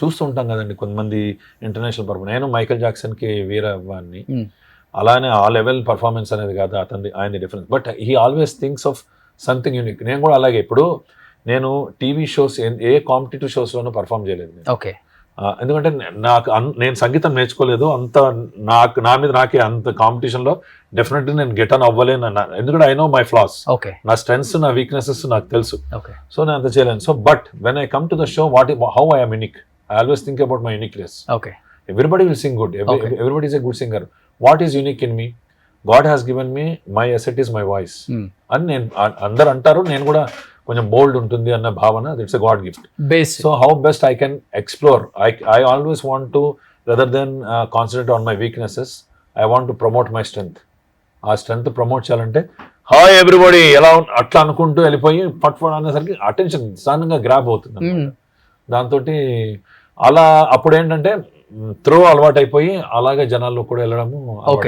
చూస్తుంటాం కదండి కొంతమంది ఇంటర్నేషనల్ పర్ఫార్మెన్స్ నేను మైకేల్ జాక్సన్కి వీరవాన్ని Hmm. అలానే ఆ లెవెల్ పర్ఫార్మెన్స్ అనేది కాదు అతని ఆయన difference but he always thinks of something unique నేను కూడా అలాగే ఇప్పుడు నేను టీవీ షోస్ ఏ కాంపిటేటివ్ షోస్లోనూ పర్ఫామ్ చేయలేదు. ఓకే. ఎందుకంటే నాకు నేను సంగీతం నేర్చుకోలేదు అంత నాకు నా మీద నాకే అంత కాంపిటీషన్లో డెఫినెట్లీ నేను గెట్ అన్ అవ్వలేను ఎందుకంటే I know my flaws okay. నా స్ట్రెంగ్స్ నా వీక్నెసెస్ నాకు తెలుసు. ఓకే. సో నేను అంత చేయలేను. So but when I come to the show what how I unique I always think about my uniqueness okay everybody will sing good. Everybody is a good singer what is unique in me God has given me my asset is my voice. అని నేను అ- అందరు అంటారు నేను కూడా కొంచెం బోల్డ్ ఉంటుంది అన్న భావన it's a God gift base so how best I can explore I I always want to rather than concentrate on my weaknesses I want to promote my strength ఆ స్ట్రెంగ్త్ ప్రమోట్ చేయాలంటే హాయ్ ఎవ్రీబడి ఎలా అట్లా అనుకుంటూ వెళ్ళిపోయి పట్ అనేసరికి attention సడన్గా grab అవుతుంది. దాంతో అలా అప్పుడు ఏంటంటే త్రో అలవాటు అయిపోయి అలాగే జనాల్లో కూడా వెళ్ళడము ఓకే.